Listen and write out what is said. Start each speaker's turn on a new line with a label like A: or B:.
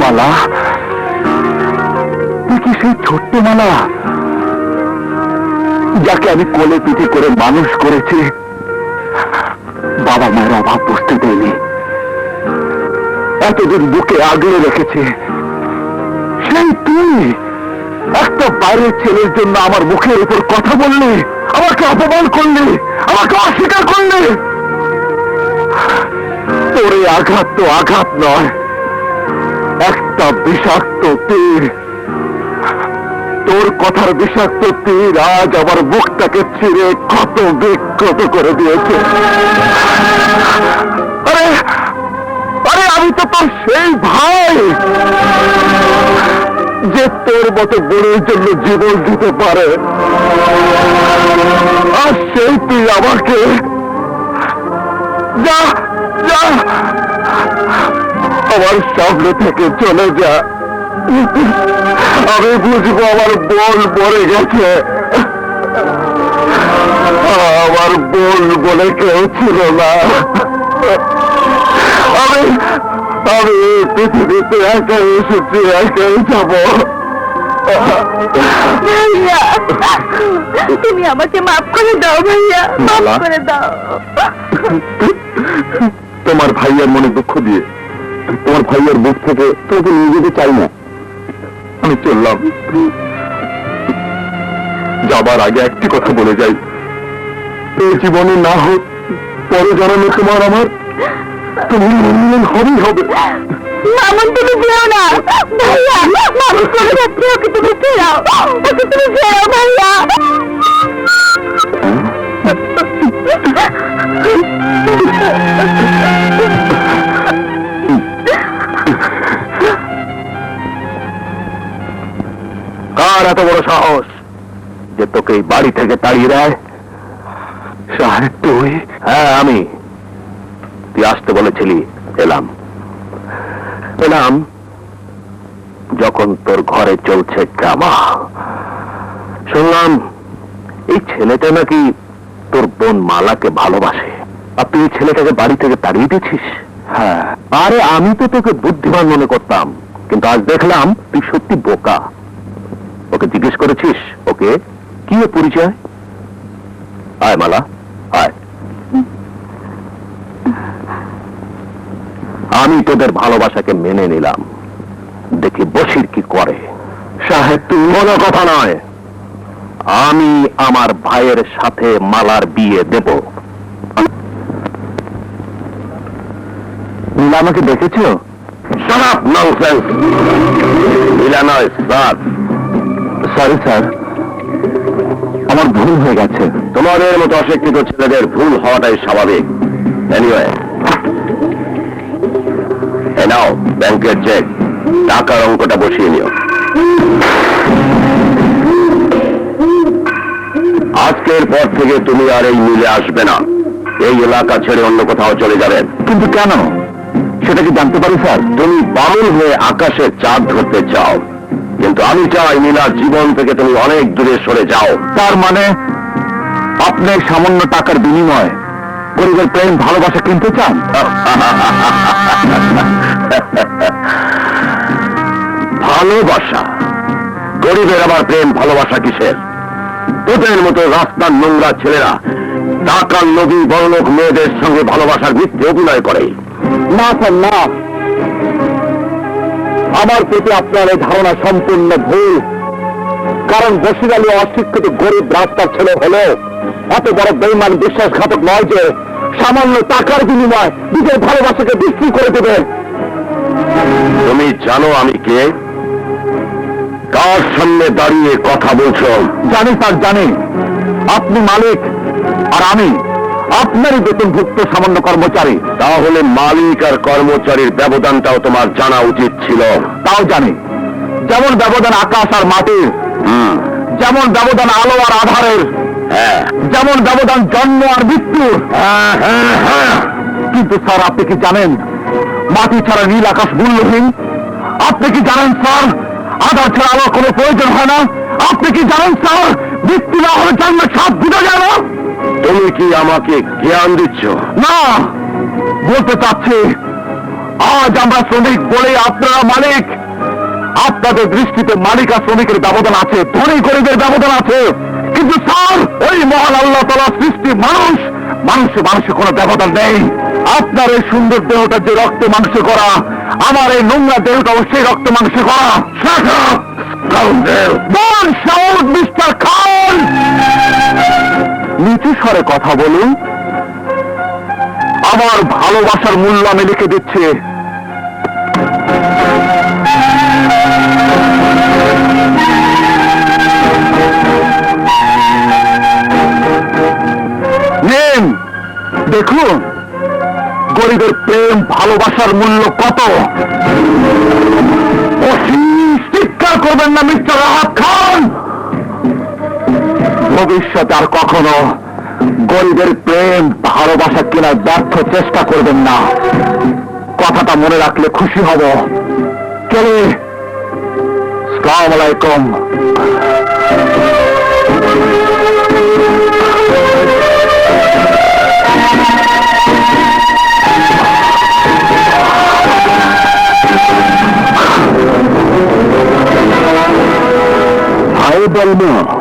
A: মালা কি সেই ছোট্ট মালা যাকে আমি কোলে পিঠে করে মানুষ করেছি। বাবা মায়ের অভাব বুঝতে দেয়নি। এতদিন বুকে আগলে রেখেছে। সেই তুই একটা বাইরের ছেলের জন্য আমার মুখের উপর কথা বললি, আমাকে অপমান করলি, আমাকে অস্বীকার করলি। তোর আঘাত তো আঘাত নয়। একটা বিষাক্ত তীর। তোর কথার বিষাক্ত তীর আজ আমার মুখটাকে ছিঁড়ে কত বিক্ষত করে দিয়েছে। আরে আরে, আমি তো তোর সেই ভাই যে তোর মতো বোনের জন্য জীবন দিতে পারে। আর সেই তুই আমাকে যা যা। আমার সামনে থেকে চলে যা। আমি বুঝব আমার বোন মরে গেছে। আমার বোন বলে কেউ ছিল না। আমি আমি পৃথিবীতে একাই এসেছি একাই যাব।
B: তুমি আমাকে মাফ করে দাও ভাইয়া মাফ করে দাও।
A: তোমার ভাইয়ের মনে দুঃখ দিয়ে তোমার ভাইয়ের বুক থেকে তোকে নিয়ে যেতে চাই না। আমি চললাম। যাবার আগে একটি কথা বলে যাই। এই জীবনে না হোক পরে জন্মে তোমার আমার। তুমি হবেই হবে।
B: মামুন তুমি যেও না। ভাইয়া মামুন চলে যাচ্ছে ওকে তুমি ফেরাও ওকে তুমি ফেরাও ভাইয়া।
A: কার এত বড় সাহস যে তোকে এই বাড়ি থেকে তাড়িয়ে দেয়? সাহেব, তুই? হ্যাঁ আমি। তুই আসতে বলেছিলি, এলাম। এলাম যখন তোর ঘরে চলছে ড্রামা। শুনলাম, এই ছেলেটা নাকি তোর বোন মালাকে ভালোবাসে। আর তুই ছেলেটাকে বাড়ি থেকে তাড়িয়ে দিয়েছিস হ্যাঁ। আরে, আমি তো তোকে বুদ্ধিমান মনে করতাম। কিন্তু আজ দেখলাম, তুই সত্যি বোকা। ওকে জিজ্ঞেস করেছিস? ওকে? কি পরিচয়? আয়, মালা, আয়। আমি তোদের ভালোবাসাকে মেনে নিলাম। দেখি বসির কি করে। সাহেব, তুই কোনো কথা নয়। আমি আমার ভাইয়ের সাথে মালার বিয়ে দেব। নীলা, আমাকে দেখেছ? সারাপ ননসেন্স নীলা নয়, স্যার। সরি স্যার আমার ভুল হয়ে গেছে। তোমাদের মতো অশিক্ষিত ছেলেদের ভুল হওয়াটাই স্বাভাবিক। নাও ব্যাংকের চেক টাকার অঙ্কটা বসিয়ে নিও। আজকের পর থেকে তুমি আর এই মিলে আসবে না। এই এলাকা ছেড়ে অন্য কোথাও চলে যাবেন। কিন্তু কেন? সেটা কি জানতে পারি, স্যার? তুমি বামুন হয়ে আকাশে চাঁদ ধরতে চাও। কিন্তু আমি চাই নীলার জীবন থেকে তুমি অনেক দূরে সরে যাও। তার মানে আপনি সামান্য টাকার বিনিময়ে গরিবের প্রেম, ভালোবাসা কিনতে চান? ভালোবাসা। গরিবের আবার প্রেম, ভালোবাসা কিসের? তোদের মতো রাস্তার নোংরা ছেলেরা টাকার নবী বড়লোক মেয়েদের সঙ্গে ভালোবাসার মিথ্যে অভিনয় করে। না স্যার, না। আমার প্রতি আপনার এই ধারণা সম্পূর্ণ ভুল। কারণ বসির আলী অশিক্ষিত গরিব রাস্তার ছেলে হলো এত বড় বেইমান বিশ্বাসঘাতক নয় যে সামান্য টাকার বিনিময় নিজের ভালোবাসাকে বিক্রি করে দেবে। তুমি জানো আমি কে? কার সামনে দাঁড়িয়ে কথা বলছো? জানি তার জানি। আপনি মালিক আর আমি। আপনারই বেতনভুক্ত সামান্য কর্মচারী। তাহলে মালিক আর কর্মচারীর ব্যবধানটাও তোমার জানা উচিত ছিল। তাও জানি। যেমন ব্যবধান আকাশ আর মাটির যেমন ব্যবধান আলো আর আধারের হ্যাঁ। যেমন ব্যবধান জন্ম আর মৃত্যুর। হ্যাঁ, কিন্তু স্যার আপনি কি জানেন? মাটি ছাড়া নীল আকাশ মূল্যহীন? আপনি কি জানেন স্যার? আধার ছাড়া আলোর কোনো প্রয়োজন হয় না। আপনি কি জানেন স্যার মৃত্যু না হলে জন্মের সাপ বুঝে যায় না তুমি কি আমাকে জ্ঞান দিচ্ছ? না বলতে চাচ্ছি আজ আমরা শ্রমিক বলে আপনারা মালিক। আপনাদের দৃষ্টিতে মালিক আর শ্রমিকের ব্যবধান আছে ধনী গরিবের ব্যবধান আছে। কিন্তু স্যার ওই মহান আল্লাহ তালা সৃষ্টি মানুষ মানুষে মানুষে কোনো ব্যবধান নেই। আপনার এই সুন্দর দেহটা যে রক্ত মাংস করা আমার এই নোংরা দেহটা সেই রক্ত মাংস করা. খান! নিচু স্বরে কথা বলুন। আমার ভালোবাসার মূল্য আমি লিখে দিচ্ছি। দেখুন। গরিবের প্রেম, ভালোবাসার মূল্য কত? চিৎকার করবেন না, মিস্টার রাহাত খান। ভবিষ্যতে আর কখনো গরিবের প্রেম, ভালোবাসা কেনার ব্যর্থ চেষ্টা করবেন না। কথাটা মনে রাখলে খুশি হব। চলে সালাম আলাইকুম। ভাই